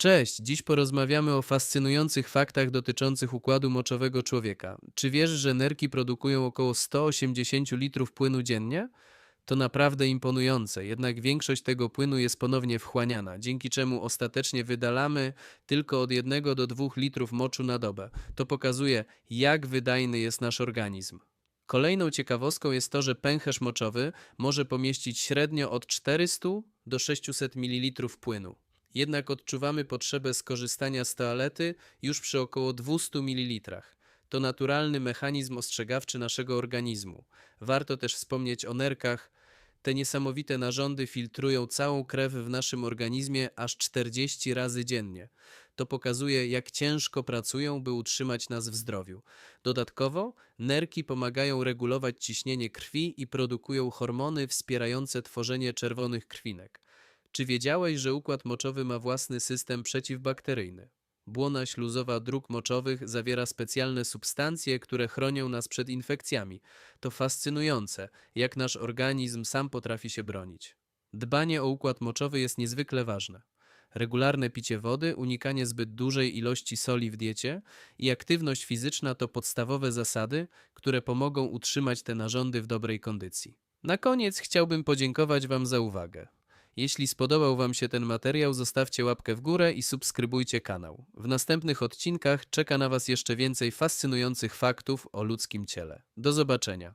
Cześć, dziś porozmawiamy o fascynujących faktach dotyczących układu moczowego człowieka. Czy wiesz, że nerki produkują około 180 litrów płynu dziennie? To naprawdę imponujące, jednak większość tego płynu jest ponownie wchłaniana, dzięki czemu ostatecznie wydalamy tylko od 1 do 2 litrów moczu na dobę. To pokazuje, jak wydajny jest nasz organizm. Kolejną ciekawostką jest to, że pęcherz moczowy może pomieścić średnio od 400 do 600 ml płynu. Jednak odczuwamy potrzebę skorzystania z toalety już przy około 200 ml. To naturalny mechanizm ostrzegawczy naszego organizmu. Warto też wspomnieć o nerkach. Te niesamowite narządy filtrują całą krew w naszym organizmie aż 40 razy dziennie. To pokazuje, jak ciężko pracują, by utrzymać nas w zdrowiu. Dodatkowo, nerki pomagają regulować ciśnienie krwi i produkują hormony wspierające tworzenie czerwonych krwinek. Czy wiedziałeś, że układ moczowy ma własny system przeciwbakteryjny? Błona śluzowa dróg moczowych zawiera specjalne substancje, które chronią nas przed infekcjami. To fascynujące, jak nasz organizm sam potrafi się bronić. Dbanie o układ moczowy jest niezwykle ważne. Regularne picie wody, unikanie zbyt dużej ilości soli w diecie i aktywność fizyczna to podstawowe zasady, które pomogą utrzymać te narządy w dobrej kondycji. Na koniec chciałbym podziękować Wam za uwagę. Jeśli spodobał Wam się ten materiał, zostawcie łapkę w górę i subskrybujcie kanał. W następnych odcinkach czeka na Was jeszcze więcej fascynujących faktów o ludzkim ciele. Do zobaczenia.